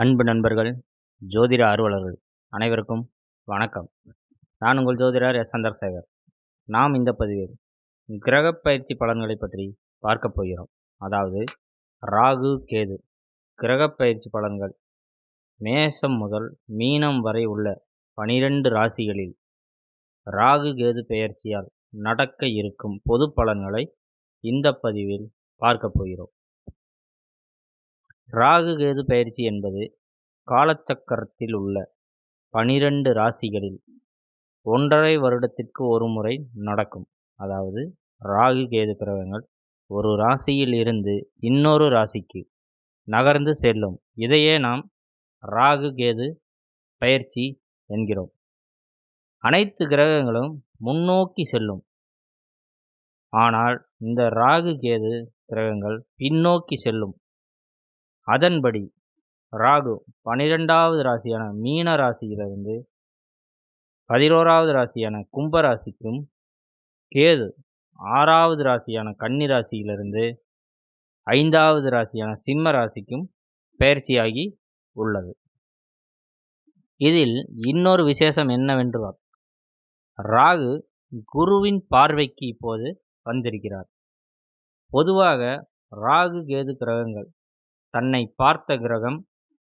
அன்பு நண்பர்கள் ஜோதிட ஆர்வலர்கள் அனைவருக்கும் வணக்கம். நான் உங்கள் ஜோதிடர் எஸ். சந்திரசேகர். நாம் இந்த பதிவில் கிரக பயிற்சி பலன்களை பற்றி பார்க்கப் போகிறோம். அதாவது ராகு கேது கிரக பயிற்சி பலன்கள். மேசம் முதல் மீனம் வரை உள்ள பனிரெண்டு ராசிகளில் ராகு கேது பெயர்ச்சியால் நடக்க இருக்கும் பொது பலன்களை இந்த பதிவில் பார்க்கப் போகிறோம். ராகு கேது பயிற்சி என்பது காலச்சக்கரத்தில் உள்ள பனிரெண்டு ராசிகளில் ஒன்றரை வருடத்திற்கு ஒரு முறை நடக்கும். அதாவது ராகு கேது கிரகங்கள் ஒரு ராசியில் இருந்து இன்னொரு ராசிக்கு நகர்ந்து செல்லும். இதையே நாம் ராகு கேது பயிற்சி என்கிறோம். அனைத்து கிரகங்களும் முன்னோக்கி செல்லும். ஆனால் இந்த ராகு கேது கிரகங்கள் பின்னோக்கி செல்லும். அதன்படி ராகு பனிரெண்டாவது ராசியான மீன ராசியிலிருந்து பதினோராவது ராசியான கும்ப ராசிக்கும் கேது ஆறாவது ராசியான கன்னி ராசியிலிருந்து ஐந்தாவது ராசியான சிம்ம ராசிக்கும் பயிற்சியாகி உள்ளது. இதில் இன்னொரு விசேஷம் என்னவென்று ராகு குருவின் பார்வைக்கு இப்போது வந்திருக்கிறார். பொதுவாக ராகு கேது கிரகங்கள் தன்னை பார்த்த கிரகம்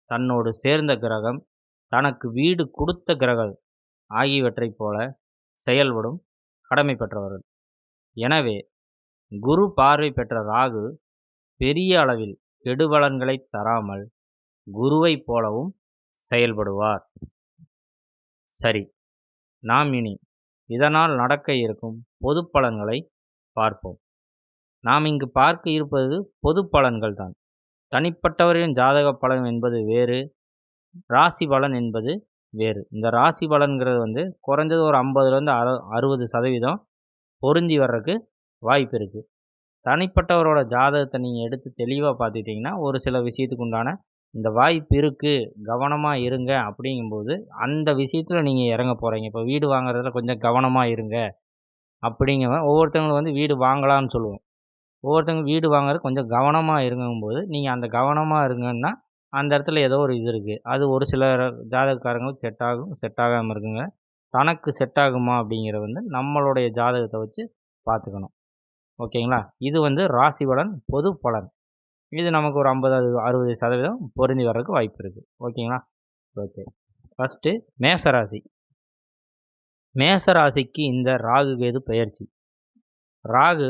தன்னோடு சேர்ந்த கிரகம் தனக்கு வீடு கொடுத்த கிரகம் ஆகியவற்றைப் போல செயல்படும் கடமை பெற்றவர்கள். எனவே குரு பார்வை பெற்ற ராகு பெரிய அளவில் கெடுபலன்களை தராமல் குருவைப் போலவும் செயல்படுவார். சரி நாம் இனி இதனால் நடக்க இருக்கும் பொது பலன்களை பார்ப்போம். நாம் இங்கு பார்க்க இருப்பது பொது பலன்கள் தான் தனிப்பட்டவரின் ஜாதக பலன் என்பது வேறு ராசி பலன் என்பது வேறு. இந்த ராசி பலன்கிறது வந்து குறைஞ்சது ஒரு ஐம்பதுலேருந்து அறு அறுபது சதவீதம் பொருந்தி வர்றதுக்கு வாய்ப்பு இருக்குது தனிப்பட்டவரோட ஜாதகத்தை நீங்கள் எடுத்து தெளிவாக பார்த்துக்கிட்டிங்கன்னா ஒரு சில விஷயத்துக்கு உண்டான இந்த வாய்ப்பு இருக்குது கவனமாக இருங்க அப்படிங்கும்போது அந்த விஷயத்தில் நீங்கள் இறங்க போகிறீங்க இப்போ வீடு வாங்குறதுல கொஞ்சம் கவனமாக இருங்க அப்படிங்கிற ஒவ்வொருத்தவங்களும் வந்து வீடு வாங்கலாம்னு சொல்லுவோம். ஒவ்வொருத்தவங்க வீடு வாங்குறது கொஞ்சம் கவனமாக இருங்கும்போது நீங்கள் அந்த கவனமாக இருங்கன்னா அந்த இடத்துல ஏதோ ஒரு இது இருக்குது அது ஒரு சில ஜாதகக்காரங்களுக்கு செட் ஆகும் செட் ஆகாமல் இருக்குங்க. தனக்கு செட் ஆகுமா அப்படிங்கிற வந்து நம்மளுடைய ஜாதகத்தை வச்சு பார்த்துக்கணும். ஓகேங்களா? இது வந்து ராசி பலன் பொது பலன். இது நமக்கு ஒரு ஐம்பது அறுபது சதவீதம் பொருந்தி வர்றதுக்கு வாய்ப்பு இருக்குது ஓகேங்களா? ஓகே. ஃபஸ்ட்டு மேசராசி மேசராசிக்கு இந்த ராகு கேது பயிற்சி ராகு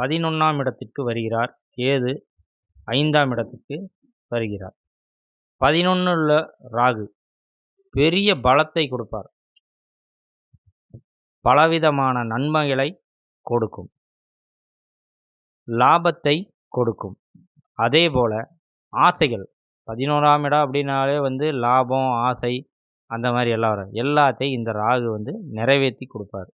பதினொன்றாம் இடத்திற்கு வருகிறார். கேது ஐந்தாம் இடத்துக்கு வருகிறார். பதினொன்றுல ராகு பெரிய பலத்தை கொடுப்பார். பலவிதமான நன்மைகளை கொடுக்கும். லாபத்தை கொடுக்கும். அதே போல் ஆசைகள். பதினோராம் இடம் அப்படின்னாலே வந்து லாபம் ஆசை அந்த மாதிரி எல்லாம் வரும் எல்லாத்தையும் இந்த ராகு வந்து நிறைவேற்றி கொடுப்பார்.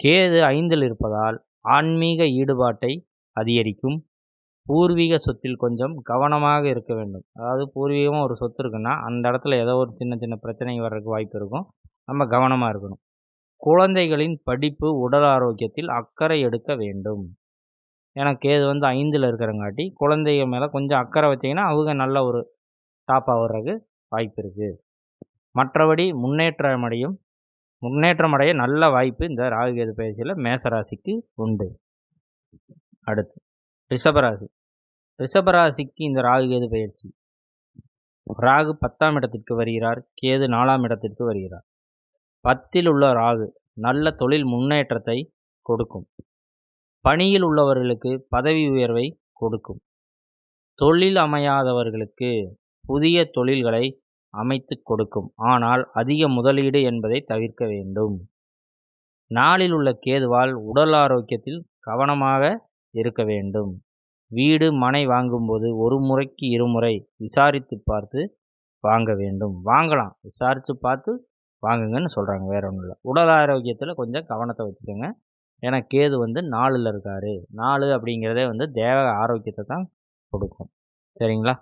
கேது ஐந்தில் இருப்பதால் ஆன்மீக ஈடுபாட்டை அதிகரிக்கும். பூர்வீக சொத்தில் கொஞ்சம் கவனமாக இருக்க வேண்டும். அதாவது பூர்வீகமாக ஒரு சொத்து இருக்குன்னா அந்த இடத்துல ஏதோ ஒரு சின்ன சின்ன பிரச்சனை வர்றதுக்கு வாய்ப்பு இருக்கும். நம்ம கவனமாக இருக்கணும். குழந்தைகளின் படிப்பு உடல் ஆரோக்கியத்தில் அக்கறை எடுக்க வேண்டும். எனக்கு இது வந்து ஐந்தில் இருக்கிறங்காட்டி குழந்தைங்க மேலே கொஞ்சம் அக்கறை வச்சிங்கன்னா அவங்க நல்ல ஒரு டாப்பாக வர்றதுக்கு வாய்ப்பு இருக்குது மற்றபடி முன்னேற்றம் அடையும். முன்னேற்றம் அடைய நல்ல வாய்ப்பு இந்த ராகுகேது பயிற்சியில் மேசராசிக்கு உண்டு. அடுத்து ரிஷபராசி. ரிஷபராசிக்கு இந்த ராகுகேது பயிற்சி. ராகு பத்தாம் இடத்திற்கு வருகிறார் கேது நாலாம் இடத்திற்கு வருகிறார். பத்தில் உள்ள ராகு நல்ல தொழில் முன்னேற்றத்தை கொடுக்கும். பணியில் உள்ளவர்களுக்கு பதவி உயர்வை கொடுக்கும். தொழில் அமையாதவர்களுக்கு புதிய தொழில்களை அமைத்து கொடுக்கும். ஆனால் அதிக முதலீடு என்பதை தவிர்க்க வேண்டும். நாளில் உள்ள கேதுவால் உடல் ஆரோக்கியத்தில் கவனமாக இருக்க வேண்டும். வீடு மனை வாங்கும்போது ஒரு முறைக்கு இருமுறை விசாரித்து பார்த்து வாங்க வேண்டும். வாங்கலாம். விசாரித்து பார்த்து வாங்குங்கன்னு சொல்கிறாங்க வேற ஒன்றும் இல்லை. உடல் ஆரோக்கியத்தில் கொஞ்சம் கவனத்தை வச்சுக்கோங்க. ஏன்னா கேது வந்து நாலில் இருக்கார். நாலு அப்படிங்கிறதே வந்து தேவ ஆரோக்கியத்தை தான் கொடுக்கும். சரிங்களா?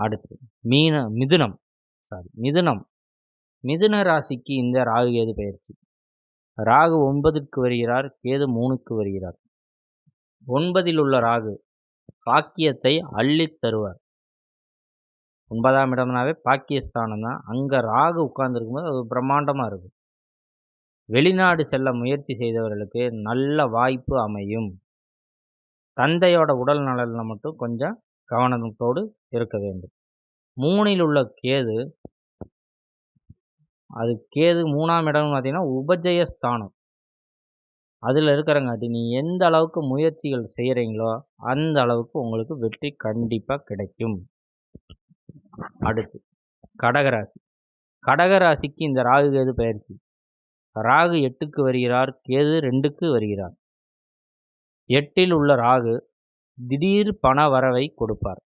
அடுத்து மீன மிதுனம் சாரி மிதுனம். மிதுன ராசிக்கு இந்த ராகு கேது பயிற்சி ராகு ஒன்பதுக்கு வருகிறார் கேது மூணுக்கு வருகிறார். ஒன்பதில் உள்ள ராகு பாக்கியத்தை அள்ளித் தருவார். ஒன்பதாம் இடம்னாவே பாக்கியஸ்தானம் தான். அங்கே ராகு உட்கார்ந்துருக்கும்போது அது பிரம்மாண்டமாக இருக்கும். வெளிநாடு செல்ல முயற்சி செய்தவர்களுக்கு நல்ல வாய்ப்பு அமையும். தந்தையோட உடல் நலனில் மட்டும் கொஞ்சம் கவனத்தோடு இருக்க வேண்டும். மூணில் உள்ள கேது அது கேது மூணாம் இடம்னு பார்த்தீங்கன்னா உபஜயஸ்தானம். அதில் இருக்கிறங்காட்டி நீ எந்த அளவுக்கு முயற்சிகள் செய்கிறீங்களோ அந்த அளவுக்கு உங்களுக்கு வெற்றி கண்டிப்பாக கிடைக்கும். அடுத்து கடகராசி. கடகராசிக்கு இந்த ராகு கேது பயிற்சி ராகு எட்டுக்கு வருகிறார் கேது ரெண்டுக்கு வருகிறார். எட்டில் உள்ள ராகு திடீர் பண வரவை கொடுப்பார்.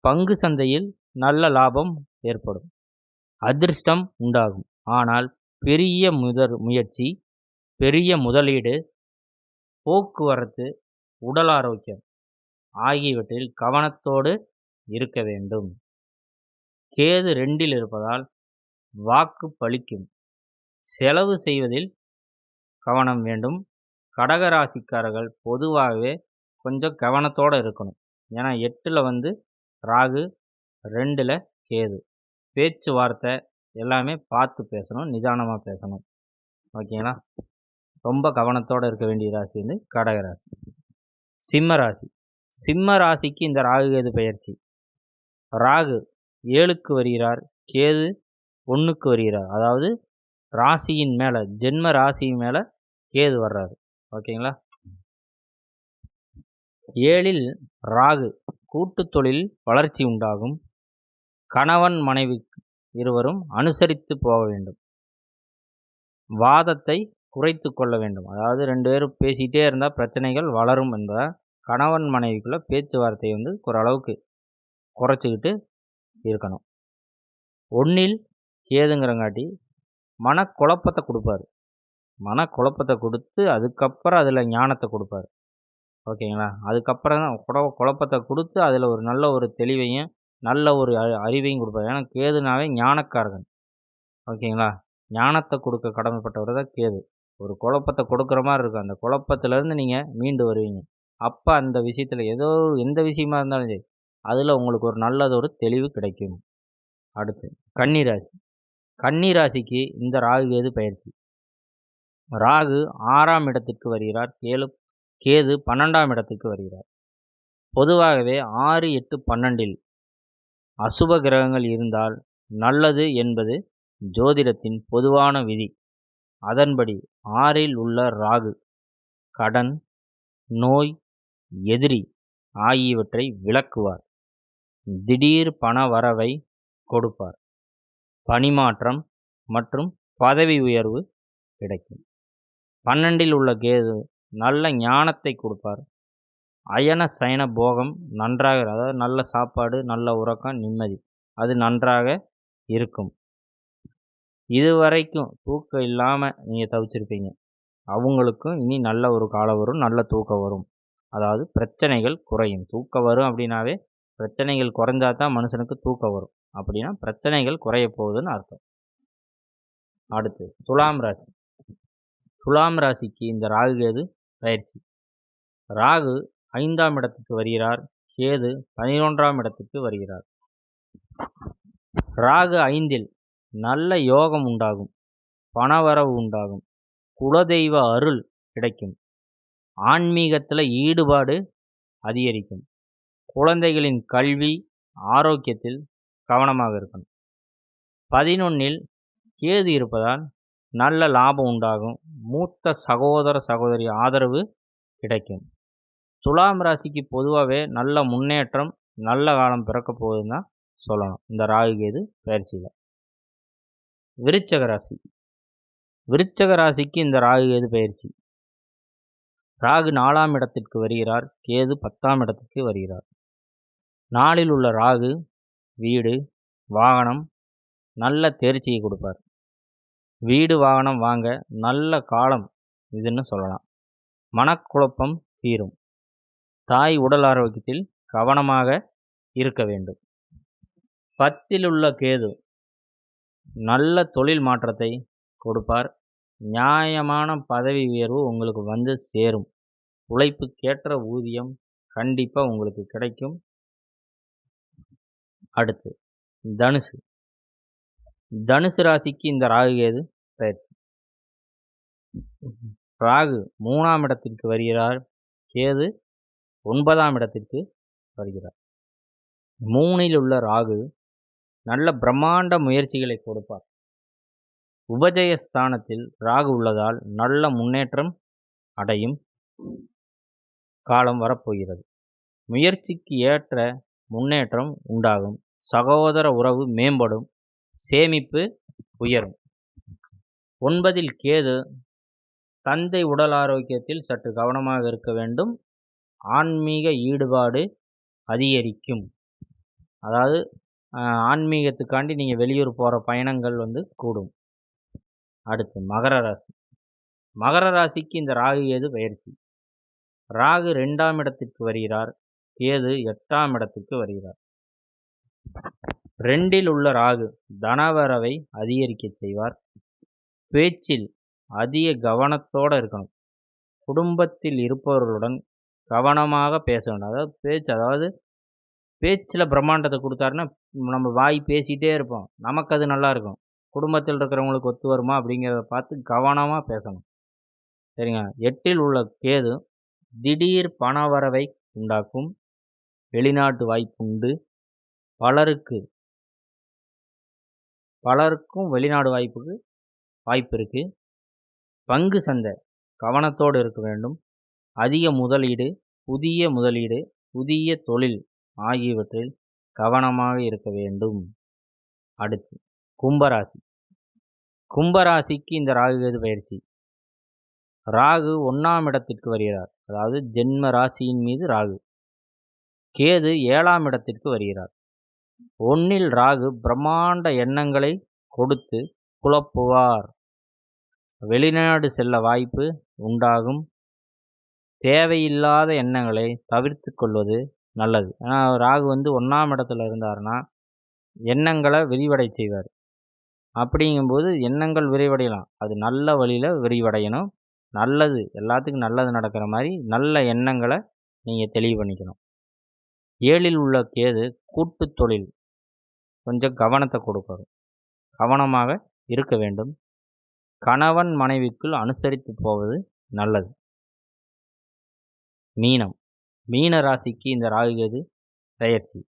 பங்கு சந்தையில் நல்ல லாபம் ஏற்படும். அதிர்ஷ்டம் உண்டாகும். ஆனால் பெரிய முதற் முயற்சி பெரிய முதலீடு போக்குவரத்து உடல் ஆரோக்கியம் ஆகியவற்றில் கவனத்தோடு இருக்க வேண்டும். கேது ரெண்டில் இருப்பதால் வாக்கு பலிக்கும். செலவு செய்வதில் கவனம் வேண்டும். கடகராசிக்காரர்கள் பொதுவாகவே கொஞ்சம் கவனத்தோடு இருக்கணும். ஏன்னா எட்டில் வந்து ராகு ரெண்டில் கேது. பேச்சுவார்த்தை எல்லாமே பார்த்து பேசணும் நிதானமாக பேசணும். ஓகேங்களா? ரொம்ப கவனத்தோடு இருக்க வேண்டிய ராசி வந்து கடகராசி சிம்ம ராசி. சிம்ம ராசிக்கு இந்த ராகு கேது பயிற்சி ராகு ஏழுக்கு வருகிறார் கேது ஒன்றுக்கு வருகிறார். அதாவது ராசியின் மேலே ஜென்ம ராசியின் மேலே கேது வர்றாரு. ஓகேங்களா? ஏழில் ராகு கூட்டு தொழில் வளர்ச்சி உண்டாகும். கணவன் மனைவி இருவரும் அனுசரித்து போக வேண்டும். வாதத்தை குறைத்து கொள்ள வேண்டும். அதாவது ரெண்டு பேரும் பேசிக்கிட்டே இருந்தால் பிரச்சனைகள் வளரும் என்பதால் கணவன் மனைவிக்குள்ளே பேச்சுவார்த்தை வந்து ஓரளவுக்கு குறைச்சிக்கிட்டு இருக்கணும். ஒன்றில் கேதுங்கிறங்காட்டி மனக்குழப்பத்தை கொடுப்பாரு. மனக்குழப்பத்தை கொடுத்து அதுக்கப்புறம் அதில் ஞானத்தை கொடுப்பாரு. ஓகேங்களா? அதுக்கப்புறம் தான் குடவ குழப்பத்தை கொடுத்து அதில் ஒரு நல்ல ஒரு தெளிவையும் நல்ல ஒரு அறிவையும் கொடுப்பாரு. ஏன்னா கேதுனாவே ஞானக்காரகன். ஓகேங்களா? ஞானத்தை கொடுக்க கடமைப்பட்டவர் தான் கேது. ஒரு குழப்பத்தை கொடுக்குற மாதிரி இருக்கும். அந்த குழப்பத்துலேருந்து நீங்கள் மீண்டு வருவீங்க. அப்போ அந்த விஷயத்தில் ஏதோ எந்த விஷயமா இருந்தாலும் சரி அதில் உங்களுக்கு ஒரு நல்லதொரு தெளிவு கிடைக்கும். அடுத்து கன்னிராசி. கன்னிராசிக்கு இந்த ராகு கேது பயிற்சி. ராகு ஆறாம் இடத்திற்கு வருகிறார். கேளு கேது பன்னெண்டாம் இடத்துக்கு வருகிறார். பொதுவாகவே ஆறு எட்டு பன்னெண்டில் அசுப கிரகங்கள் இருந்தால் நல்லது என்பது ஜோதிடத்தின் பொதுவான விதி. அதன்படி ஆறில் உள்ள ராகு கடன் நோய் எதிரி ஆகியவற்றை விளக்குவார். திடீர் பண வரவை கொடுப்பார். பணிமாற்றம் மற்றும் பதவி உயர்வு கிடைக்கும். பன்னெண்டில் உள்ள கேது நல்ல ஞானத்தை கொடுப்பார். அயன சயன போகம் நன்றாக அதாவது நல்ல சாப்பாடு நல்ல உறக்கம் நிம்மதி. அது நன்றாக இருக்கும். இதுவரைக்கும் தூக்கம் இல்லாமல் நீங்கள் தவிச்சிருப்பீங்க. அவங்களுக்கும் இனி நல்ல ஒரு காலம் வரும் நல்ல தூக்கம் வரும். அதாவது பிரச்சனைகள் குறையும். தூக்கம் வரும் அப்படின்னாவே பிரச்சனைகள் குறைஞ்சா தான் மனுஷனுக்கு தூக்கம் வரும். அப்படின்னா பிரச்சனைகள் குறைய போகுதுன்னு அர்த்தம். அடுத்து துலாம் ராசி. துலாம் ராசிக்கு இந்த ராகு கேது பயிற்சி. ராகு ஐந்தாம் இடத்துக்கு வருகிறார். கேது பதினொன்றாம் இடத்துக்கு வருகிறார். ராகு ஐந்தில் நல்ல யோகம் உண்டாகும். பணவரவு உண்டாகும். குலதெய்வ அருள் கிடைக்கும். ஆன்மீகத்தில் ஈடுபாடு அதிகரிக்கும். குழந்தைகளின் கல்வி ஆரோக்கியத்தில் கவனமாக இருக்கணும். பதினொன்னில் கேது இருப்பதால் நல்ல லாபம் உண்டாகும். மூத்த சகோதர சகோதரி ஆதரவு கிடைக்கும். துலாம் ராசிக்கு பொதுவாகவே நல்ல முன்னேற்றம் நல்ல காலம் பிறக்க போகுதுன்னு தான் சொல்லணும். இந்த ராகு கேது பயிற்சியில். விருச்சக ராசி. விருச்சக ராசிக்கு இந்த ராகு கேது பயிற்சி. ராகு நாலாம் இடத்திற்கு வருகிறார். கேது பத்தாம் இடத்திற்கு வருகிறார். நாளில் உள்ள ராகு வீடு வாகனம் நல்ல தேர்ச்சியை கொடுப்பார். வீடு வாகனம் வாங்க நல்ல காலம் இதுன்னு சொல்லலாம். மனக்குழப்பம் தீரும். தாய் உடல் ஆரோக்கியத்தில் கவனமாக இருக்க வேண்டும். பத்தில் உள்ள கேது நல்ல தொழில் மாற்றத்தை கொடுப்பார். நியாயமான பதவி உயர்வு உங்களுக்கு வந்து சேரும். உழைப்புக்கேற்ற ஊதியம் கண்டிப்பாக உங்களுக்கு கிடைக்கும். அடுத்து தனுசு. தனுசு ராசிக்கு இந்த ராகு கேது பயிற்சி ராகு மூணாம் இடத்திற்கு வருகிறார். கேது ஒன்பதாம் இடத்திற்கு வருகிறார். மூணில் உள்ள ராகு நல்ல பிரம்மாண்ட முயற்சிகளை கொடுப்பார். உபஜயஸ்தானத்தில் ராகு உள்ளதால் நல்ல முன்னேற்றம் அடையும் காலம் வரப்போகிறது. முயற்சிக்கு ஏற்ற முன்னேற்றம் உண்டாகும். சகோதர உறவு மேம்படும். சேமிப்பு உயரும். ஒன்பதில் கேது தந்தை உடல் ஆரோக்கியத்தில் சற்று கவனமாக இருக்க வேண்டும். ஆன்மீக ஈடுபாடு அதிகரிக்கும். அதாவது ஆன்மீகத்துக்காண்டி நீங்கள் வெளியூர் போகிற பயணங்கள் வந்து கூடும். அடுத்து மகர ராசி. மகர ராசிக்கு இந்த ராகு கேது பயிற்சி. ராகு ரெண்டாம் இடத்திற்கு வருகிறார். கேது எட்டாம் இடத்திற்கு வருகிறார். ரெண்டில் உள்ள ராகு தனவரவை அதிகரிக்க செய்வார். பேச்சில் அதிக கவனத்தோடு இருக்கணும். குடும்பத்தில் இருப்பவர்களுடன் கவனமாக பேச வேண்டும். அதாவது பேச்சு அதாவது பேச்சில் பிரம்மாண்டத்தை கொடுத்தாருன்னா நம்ம வாய் பேசிகிட்டே இருப்போம். நமக்கு அது நல்லாயிருக்கும் குடும்பத்தில் இருக்கிறவங்களுக்கு ஒத்து வருமா அப்படிங்கிறத பார்த்து கவனமாக பேசணும். சரிங்க எட்டில் உள்ள கேது திடீர் பண வரவை உண்டாக்கும். வெளிநாட்டு வாய்ப்புண்டு. பலருக்கு பலருக்கும் வெளிநாடு வாய்ப்புக்கு வாய்ப்பு இருக்குது பங்கு சந்தை கவனத்தோடு இருக்க வேண்டும். அதிக முதலீடு புதிய முதலீடு புதிய தொழில் ஆகியவற்றில் கவனமாக இருக்க வேண்டும். அடுத்து கும்பராசி. கும்பராசிக்கு இந்த ராகு கேது பயிற்சி. ராகு ஒன்றாம் இடத்திற்கு வருகிறார். அதாவது ஜென்ம ராசியின் மீது ராகு. கேது ஏழாம் இடத்திற்கு வருகிறார். ஒன்னில் ராகு பிரம்மாண்ட எண்ணங்களை கொடுத்து குழப்புவார். வெளிநாடு செல்ல வாய்ப்பு உண்டாகும். தேவையில்லாத எண்ணங்களை தவிர்த்து கொள்வது நல்லது. ஏன்னா ராகு வந்து ஒன்றாம் இடத்துல இருந்தாருன்னா எண்ணங்களை விரிவடை செய்வார். அப்படிங்கும்போது எண்ணங்கள் விரிவடையலாம். அது நல்ல வழியில் விரிவடையணும். நல்லது எல்லாத்துக்கும் நல்லது நடக்கிற மாதிரி நல்ல எண்ணங்களை நீங்கள் தெளிவு பண்ணிக்கணும். ஏழில் உள்ள கேது கூட்டு தொழில் கொஞ்சம் கவனத்தை கொடுக்கணும் கவனமாக இருக்க வேண்டும். கணவன் மனைவிக்குள் அனுசரித்து போவது நல்லது. மீனம். மீன ராசிக்கு இந்த ராகு கேது பெயர்ச்சி.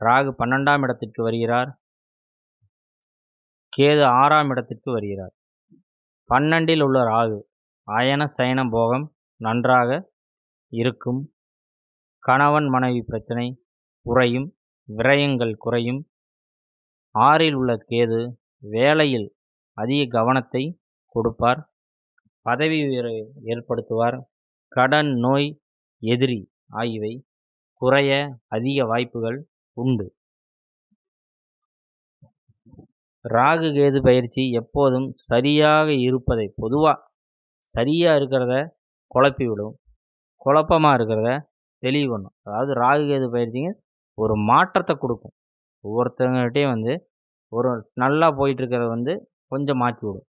ராகு பன்னெண்டாம் இடத்திற்கு வருகிறார். கேது ஆறாம் இடத்திற்கு வருகிறார். பன்னெண்டில் உள்ள ராகு அயன சயன போகம் நன்றாக இருக்கும். கணவன் மனைவி பிரச்சனை குறையும் விரயங்கள் குறையும். ஆறில் உள்ள கேது வேலையில் அதிக கவனத்தை கொடுப்பார். பதவி உயர்வை ஏற்படுத்துவார். கடன் நோய் எதிரி ஆகியவை குறைய அதிக வாய்ப்புகள் உண்டு. ராகு கேது பயிற்சி எப்போதும் சரியாக இருப்பதை பொதுவாக சரியாக இருக்கிறத குழப்பிவிடும். குழப்பமாக இருக்கிறத தெளிவு பண்ணும். அதாவது ராகு கேது பயிற்சிங்க ஒரு மாற்றத்தை கொடுக்கும். ஒவ்வொருத்தவங்ககிட்டையும் வந்து ஒரு நல்லா போயிட்டுருக்கிறத வந்து கொஞ்சம் மாற்றி விடும்.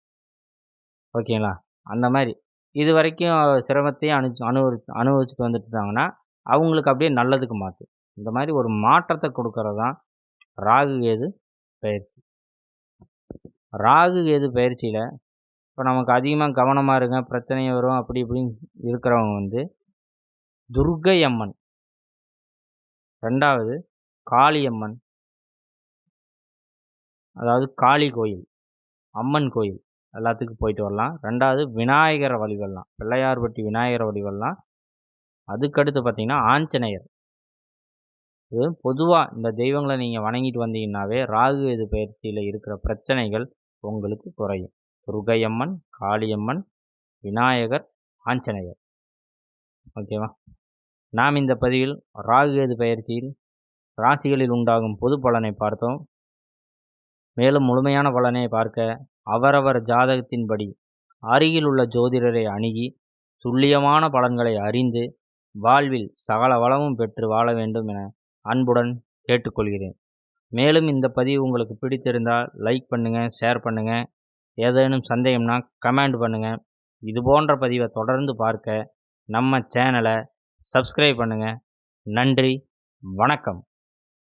ஓகேங்களா? அந்த மாதிரி. இது வரைக்கும் சிரமத்தையும் அனு அனுபவி அனுபவிச்சுட்டு வந்துட்டு இருந்தாங்கன்னா அவங்களுக்கு அப்படியே நல்லதுக்கு மாற்றும் இந்த மாதிரி ஒரு மாற்றத்தை கொடுக்கறது தான் ராகு கேது பயிற்சி. ராகு கேது பயிற்சியில் இப்போ நமக்கு அதிகமாக கவனமாக இருங்க பிரச்சனை வரும் அப்படி இப்படின்னு இருக்கிறவங்க வந்து துர்க்கை அம்மன் ரெண்டாவது காளியம்மன். அதாவது காளி கோயில் அம்மன் கோயில். எல்லாத்துக்கும் போயிட்டு வரலாம். ரெண்டாவது விநாயகரை வழிபடலாம் பிள்ளையார்பட்டி விநாயகரை வழிபடலாம் அதுக்கடுத்து பார்த்திங்கன்னா ஆஞ்சநேயர். இது பொதுவாக இந்த தெய்வங்களை நீங்கள் வணங்கிட்டு வந்தீங்கன்னாவே ராகு எது பயிற்சியில் இருக்கிற பிரச்சனைகள் உங்களுக்கு குறையும். துர்கையம்மன் காளியம்மன் விநாயகர் ஆஞ்சநேயர். ஓகேவா நாம் இந்த பதிவில் ராகு கேது பயிற்சியில் ராசிகளில் உண்டாகும் பொது பலனை பார்த்தோம். மேலும் முழுமையான பலனை பார்க்க அவரவர் ஜாதகத்தின்படி அருகில் உள்ள ஜோதிடரை அணுகி துல்லியமான பலன்களை அறிந்து வாழ்வில் சகல வளமும் பெற்று வாழ வேண்டும் என அன்புடன் கேட்டுக்கொள்கிறேன். மேலும் இந்த பதிவு உங்களுக்கு பிடித்திருந்தால் லைக் பண்ணுங்கள் ஷேர் பண்ணுங்கள் ஏதேனும் சந்தேகம்னா கமெண்ட் பண்ணுங்கள் இது போன்ற பதிவை தொடர்ந்து பார்க்க நம்ம சேனலை சப்ஸ்கிரைப் பண்ணுங்கள் நன்றி. வணக்கம்.